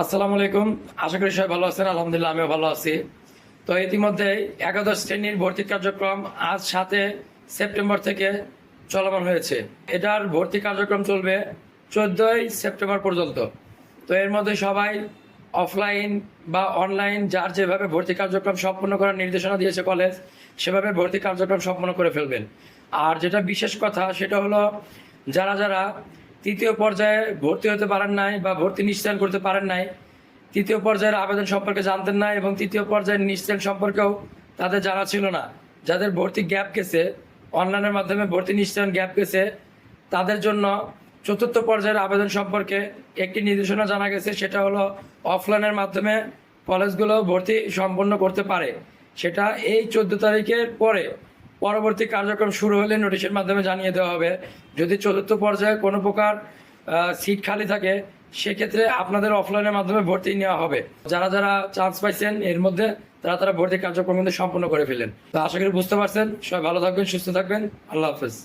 আসসালামু আলাইকুম। আশা করি সবাই ভালো আছেন, আলহামদুলিল্লাহ আমিও ভালো আছি। তো ইতিমধ্যে একাদশ শ্রেণির ভর্তি কার্যক্রম আজ সাতে সেপ্টেম্বর থেকে চলমান হয়েছে। এটার ভর্তি কার্যক্রম চলবে চোদ্দই সেপ্টেম্বর পর্যন্ত। তো এর মধ্যে সবাই অফলাইন বা অনলাইন যার যেভাবে ভর্তি কার্যক্রম সম্পন্ন করার নির্দেশনা দিয়েছে কলেজ, সেভাবে ভর্তি কার্যক্রম সম্পন্ন করে ফেলবেন। আর যেটা বিশেষ কথা, সেটা হলো যারা যারা তৃতীয় পর্যায়ে ভর্তি হতে পারেন নাই বা ভর্তি নিশ্চয়ন করতে পারেন নাই, তৃতীয় পর্যায়ের আবেদন সম্পর্কে জানতেন না এবং তৃতীয় পর্যায়ের নিশ্চয়ন সম্পর্কেও তাদের জানা ছিল না। যাদের ভর্তি গ্যাপ গেছে, অনলাইনের মাধ্যমে ভর্তি নিশ্চয়ন গ্যাপ গেছে, তাদের জন্য চতুর্থ পর্যায়ের আবেদন সম্পর্কে একটি নির্দেশনা জানা গেছে, সেটা হলো অফলাইনের মাধ্যমে কলেজগুলো ভর্তি সম্পন্ন করতে পারে। সেটা এই চোদ্দ তারিখের পরে পরবর্তী কার্যক্রম শুরু হলে নোটিশের মাধ্যমে জানিয়ে দেওয়া হবে। যদি চতুর্থ পর্যায়ে কোনো প্রকার সিট খালি থাকে, সেক্ষেত্রে আপনাদের অফলাইনের মাধ্যমে ভর্তি নেওয়া হবে। যারা যারা চান্স পাইছেন, এর মধ্যে তারা তারা ভর্তি কার্যক্রম সম্পন্ন করে ফেলেন তো আশা করি বুঝতে পারছেন। সবাই ভালো থাকবেন, সুস্থ থাকবেন। আল্লাহ হাফেজ।